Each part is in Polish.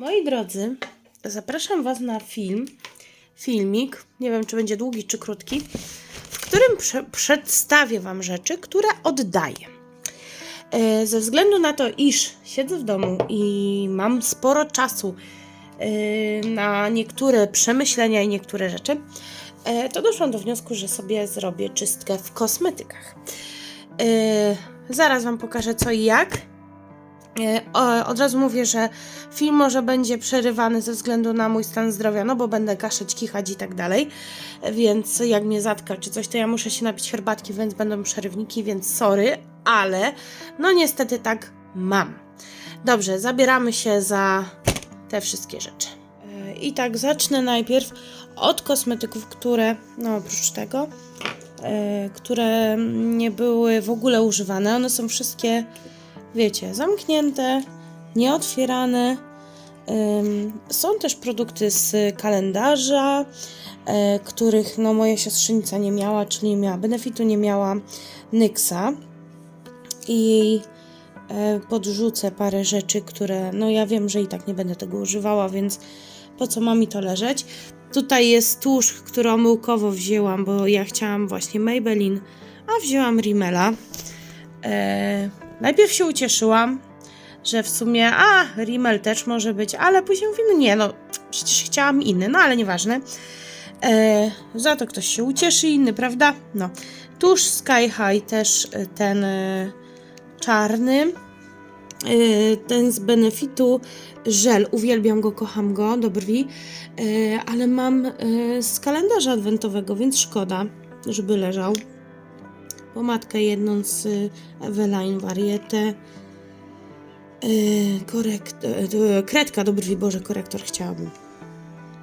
Moi drodzy, zapraszam Was na film, filmik, nie wiem czy będzie długi czy krótki, w którym prze przedstawię Wam rzeczy, które oddaję. E, Ze względu na to, iż siedzę w domu i mam sporo czasu e, na niektóre przemyślenia i niektóre rzeczy, e, to doszłam do wniosku, że sobie zrobię czystkę w kosmetykach. E, Zaraz Wam pokażę co i jak. E, Od razu mówię, że film może będzie przerywany ze względu na mój stan zdrowia, no bo będę kaszeć, kichać i tak dalej, więc jak mnie zatka czy coś, to ja muszę się napić herbatki, więc będą przerywniki, więc sorry, ale no niestety tak mam. Dobrze, zabieramy się za te wszystkie rzeczy. E, I tak zacznę najpierw od kosmetyków, które, no oprócz tego, e, które nie były w ogóle używane. One są wszystkie wiecie, zamknięte, nieotwierane. Są też produkty z kalendarza, e, których no, moja siostrzenica nie miała, czyli nie miała benefitu, nie miała Nyxa. I e, podrzucę parę rzeczy, które no ja wiem, że i tak nie będę tego używała, więc po co ma mi to leżeć? Tutaj jest tusz, który omyłkowo wzięłam, bo ja chciałam właśnie Maybelline, a wzięłam Rimmela. E, najpierw się ucieszyłam, że w sumie, a, Rimmel też może być, ale później mówię, no nie, no przecież chciałam inny, no ale nieważne. E, za to ktoś się ucieszy, inny, prawda? No. Tuż Sky High też e, ten e, czarny. E, ten z benefitu żel, uwielbiam go, kocham go do brwi, e, ale mam e, z kalendarza adwentowego, więc szkoda, żeby leżał pomadkę jedną z y, Eveline Variete. Yy, korekt, yy, kredka do brwi, Boże, korektor chciałabym.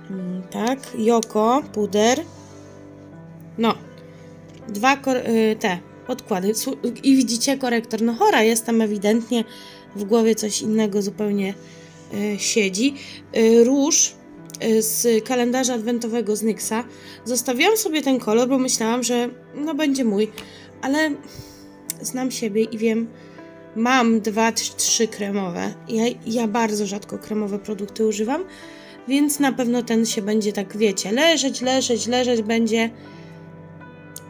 Mm, tak, Joko, puder. No, dwa te podkłady. I widzicie korektor. No chora jestem ewidentnie. W głowie coś innego zupełnie siedzi. Róż z kalendarza adwentowego z Nyxa. Zostawiłam sobie ten kolor, bo myślałam, że no będzie mój ale znam siebie i wiem, mam dwa, trz- trzy kremowe. Ja, ja bardzo rzadko kremowe produkty używam, więc na pewno ten się będzie tak, wiecie, leżeć, leżeć, leżeć będzie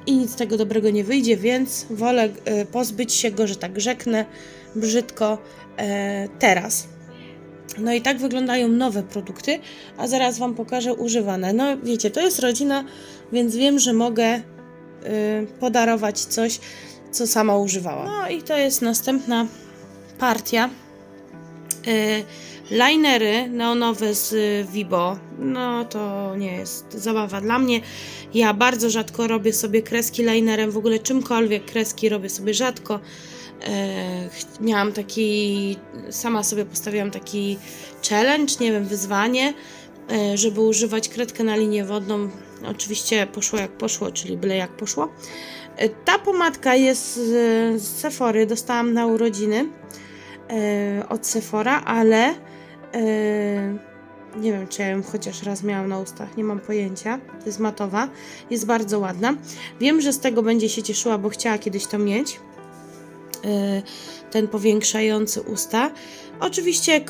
i nic tego dobrego nie wyjdzie, więc wolę e, pozbyć się go, że tak rzeknę brzydko e, teraz. No i tak wyglądają nowe produkty, a zaraz Wam pokażę używane. No wiecie, to jest rodzina, więc wiem, że mogę y, podarować coś, co sama używała. No i to jest następna partia. Y, linery neonowe z Vibo. No to nie jest zabawa dla mnie. Ja bardzo rzadko robię sobie kreski linerem, w ogóle czymkolwiek kreski robię sobie rzadko. E, miałam taki, sama sobie postawiłam taki challenge, nie wiem, wyzwanie, e, żeby używać kredkę na linię wodną. Oczywiście poszło jak poszło, czyli byle jak poszło. E, Ta pomadka jest z, Sephory, dostałam na urodziny od Sephora, ale nie wiem, czy ja ją chociaż raz miałam na ustach, nie mam pojęcia. To jest matowa, jest bardzo ładna. Wiem, że z tego będzie się cieszyła, bo chciała kiedyś to mieć ten powiększający usta. Oczywiście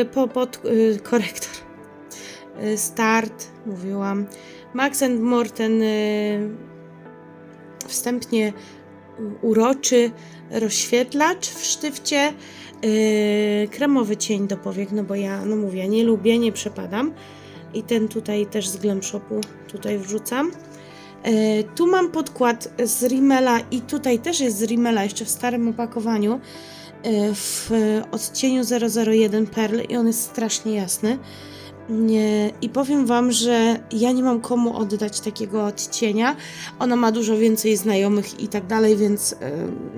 y, po, pod y, korektor. Y, Start, mówiłam. Max and Morten y, wstępnie uroczy rozświetlacz w sztywcie. y, Kremowy cień do powiek, no bo ja, no mówię, nie lubię, nie przepadam. I ten tutaj też z Glam Shopu tutaj wrzucam. E, Tu mam podkład z Rimmela i tutaj też jest z Rimmela jeszcze w starym opakowaniu e, w odcieniu 001 Pearl i on jest strasznie jasny. Nie, I powiem Wam, że ja nie mam komu oddać takiego odcienia. Ona ma dużo więcej znajomych i tak dalej, więc e,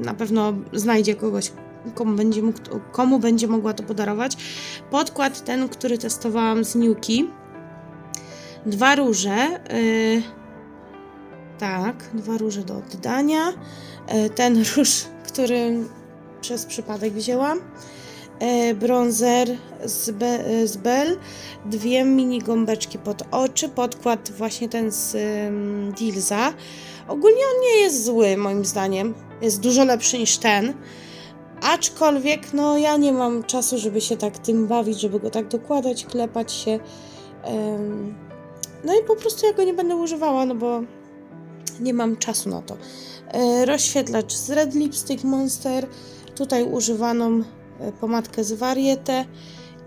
na pewno znajdzie kogoś, komu będzie, mógł, komu będzie mogła to podarować. Podkład ten, który testowałam z Niuki. Dwa róże. e, tak, dwa róże do oddania. E, Ten róż, który przez przypadek wzięłam. E, Bronzer z, Be, z Bell. Dwie mini gąbeczki pod oczy. Podkład właśnie ten z Dilza. Ogólnie on nie jest zły moim zdaniem. Jest dużo lepszy niż ten. aczkolwiek, no ja nie mam czasu, żeby się tak tym bawić, żeby go tak dokładać, klepać się. No i po prostu ja go nie będę używała, no bo nie mam czasu na to. E, rozświetlacz z Red Lipstick Monster, tutaj używaną e, pomadkę z Varieté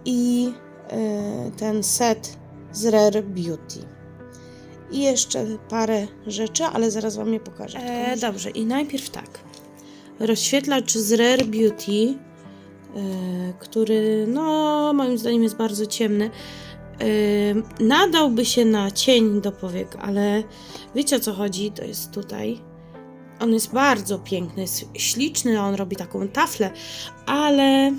i e, ten set z Rare Beauty. I jeszcze parę rzeczy, ale zaraz Wam je pokażę. E, dobrze, i najpierw tak. Rozświetlacz z Rare Beauty, który, no, moim zdaniem jest bardzo ciemny. Nadałby się na cień do powiek, ale wiecie o co chodzi? To jest tutaj. On jest bardzo piękny, jest śliczny, on robi taką taflę, ale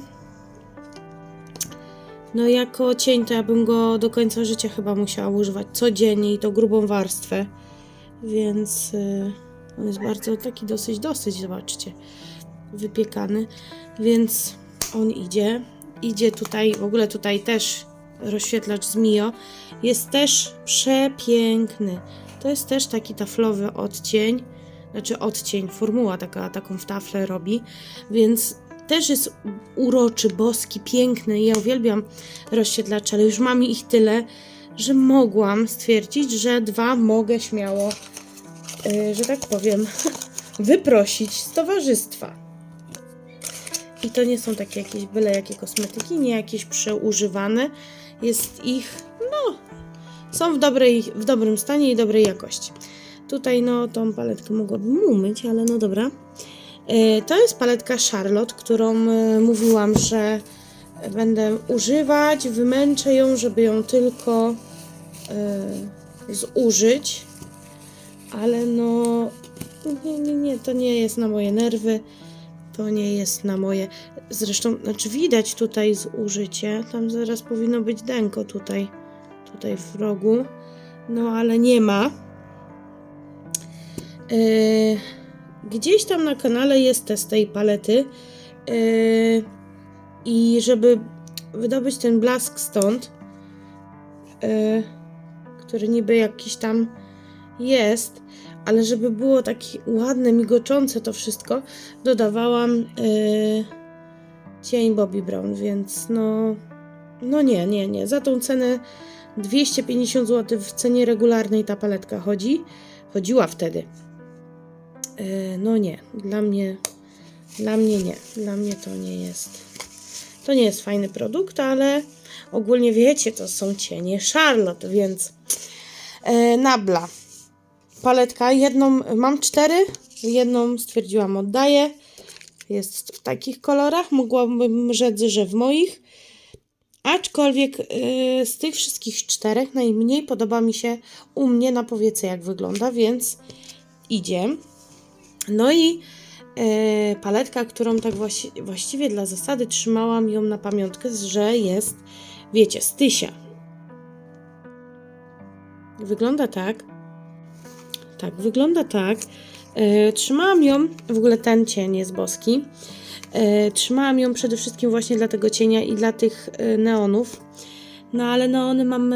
no jako cień to ja bym go do końca życia chyba musiała używać codziennie i to grubą warstwę. Więc y, on jest bardzo taki dosyć, dosyć, zobaczcie, wypiekany. Więc on idzie. Idzie tutaj, w ogóle tutaj też rozświetlacz z Mio. Jest też przepiękny. To jest też taki taflowy odcień. Znaczy odcień, formuła taka, taką w taflę robi. Więc też jest uroczy, boski, piękny. Ja uwielbiam rozświetlacze, ale już mam ich tyle, że mogłam stwierdzić, że dwa mogę śmiało, yy, że tak powiem, wyprosić z towarzystwa. I to nie są takie jakieś byle jakie kosmetyki, nie jakieś przeużywane. Jest ich, no, są w, dobrej, w dobrym stanie i dobrej jakości. Tutaj, no, tą paletkę mogłabym umyć, ale no dobra. E, To jest paletka Charlotte, którą e, mówiłam, że będę używać. Wymęczę ją, żeby ją tylko e, zużyć. Ale no, nie, nie, nie, to nie jest na moje nerwy. To nie jest na moje. Zresztą, znaczy widać tutaj zużycie. Tam zaraz powinno być denko tutaj, tutaj w rogu. No, ale nie ma. Yy, gdzieś tam na kanale jest test tej palety. Yy, I żeby wydobyć ten blask stąd, yy, który niby jakiś tam jest, ale żeby było takie ładne, migoczące to wszystko, dodawałam yy, cień Bobbi Brown, więc no, no nie, nie, nie. Za tą cenę 250 zł w cenie regularnej ta paletka chodzi. Chodziła wtedy. Yy, no nie, dla mnie, dla mnie nie. Dla mnie to nie jest. To nie jest fajny produkt, ale ogólnie wiecie, to są cienie Charlotte, więc yy, Nabla. Paletka, jedną, mam cztery, jedną stwierdziłam oddaję. Jest w takich kolorach, mogłabym rzec, że w moich. Aczkolwiek yy, z tych wszystkich czterech najmniej podoba mi się u mnie na powiece jak wygląda, więc idzie. No i e, paletka, którą tak właści właściwie dla zasady trzymałam ją na pamiątkę, że jest, wiecie, stysia. Wygląda tak. Tak, wygląda tak. E, trzymałam ją, w ogóle ten cień jest boski. E, trzymałam ją przede wszystkim właśnie dla tego cienia i dla tych e, neonów. No ale neony mam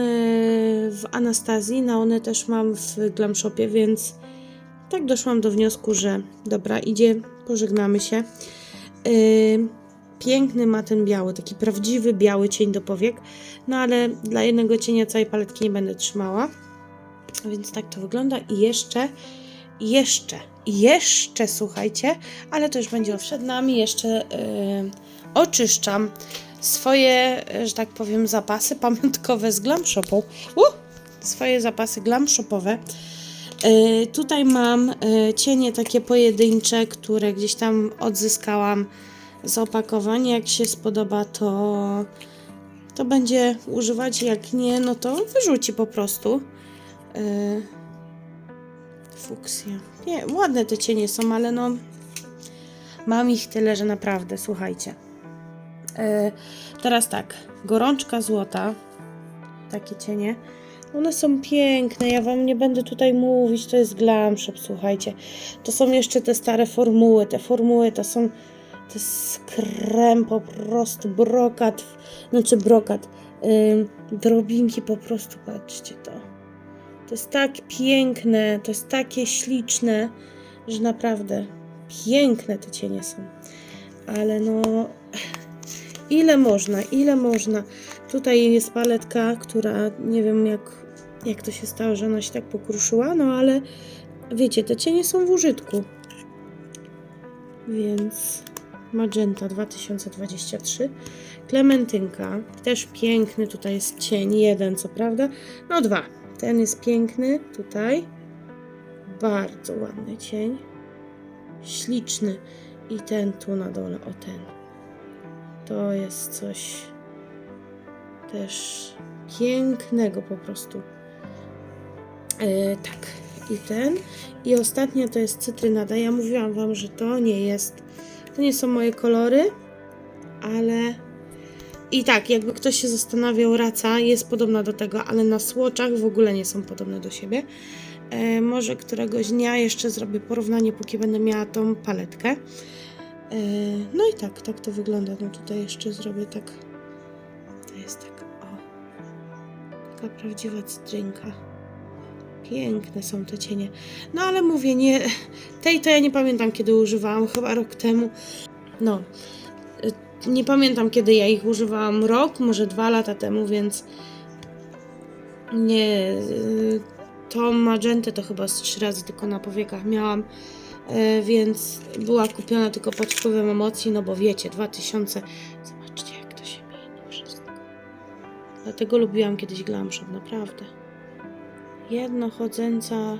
w Anastazji, neony też mam w Glam Shopie, więc tak doszłam do wniosku, że dobra, idzie, pożegnamy się. Piękny ma ten biały, taki prawdziwy biały cień do powiek, no ale dla jednego cienia całej paletki nie będę trzymała. Więc tak to wygląda i jeszcze, jeszcze, jeszcze słuchajcie, ale to już będzie przed nami, jeszcze yy, oczyszczam swoje, że tak powiem, zapasy pamiątkowe z Glam Shopu. Uh, swoje zapasy Glam Shopowe. Yy, tutaj mam yy, cienie takie pojedyncze, które gdzieś tam odzyskałam z opakowań. Jak się spodoba, to, to będzie używać. Jak nie, no to wyrzuci po prostu. Yy, fuksja. Nie, ładne te cienie są, ale no mam ich tyle, że naprawdę, słuchajcie. Yy, teraz tak, gorączka złota. Takie cienie. One są piękne, ja wam nie będę tutaj mówić, to jest Glam Shop, słuchajcie. To są jeszcze te stare formuły, te formuły to są, to jest krem po prostu, brokat, znaczy brokat, yy, drobinki po prostu, patrzcie to. To jest tak piękne, to jest takie śliczne, że naprawdę piękne te cienie są. ale no ile można, ile można. Tutaj jest paletka, która nie wiem jak, jak to się stało, że ona się tak pokruszyła, no ale wiecie, te cienie są w użytku. Więc Magenta 2023. Klementynka, też piękny, tutaj jest cień, jeden co prawda, no dwa. Ten jest piękny tutaj, bardzo ładny cień, śliczny i ten tu na dole, o ten. To jest coś też pięknego po prostu. E, tak, i ten. I ostatnia to jest cytrynada. Ja mówiłam Wam, że to nie jest, to nie są moje kolory, ale i tak, jakby ktoś się zastanawiał, raca jest podobna do tego, ale na słoczach w ogóle nie są podobne do siebie. E, może któregoś dnia jeszcze zrobię porównanie, póki będę miała tą paletkę. E, no i tak, tak to wygląda. No tutaj jeszcze zrobię tak. To jest tak, o. Taka prawdziwa cytrynka. Piękne są te cienie. No ale mówię, nie. Tej to ja nie pamiętam, kiedy używałam, chyba rok temu. No. Nie pamiętam, kiedy ja ich używałam. Rok, może dwa lata temu, więc. Nie. y, Tą magentę to chyba z trzy razy tylko na powiekach miałam. y, Więc była kupiona tylko pod wpływem emocji, no bo wiecie, 2000. Zobaczcie, jak to się mieni wszystko. Dlatego lubiłam kiedyś Glam Shop, naprawdę jednochodząca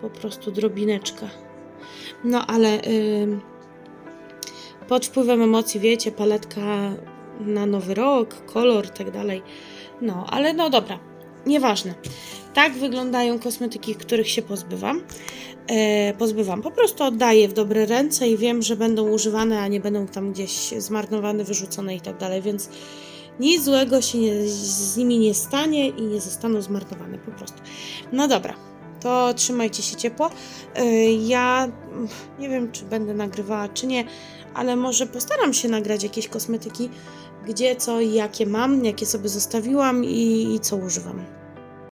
po prostu drobineczka. No ale ym, pod wpływem emocji, wiecie, paletka na nowy rok, kolor tak dalej. No, ale no dobra, nieważne. Tak wyglądają kosmetyki, których się pozbywam. E, pozbywam. Po prostu oddaję w dobre ręce i wiem, że będą używane, a nie będą tam gdzieś zmarnowane, wyrzucone i tak dalej, więc nic złego się nie, z nimi nie stanie i nie zostaną zmarnowane po prostu. No dobra, to trzymajcie się ciepło. Yy, Ja nie wiem, czy będę nagrywała, czy nie, ale może postaram się nagrać jakieś kosmetyki, gdzie co i jakie mam, jakie sobie zostawiłam i, i co używam.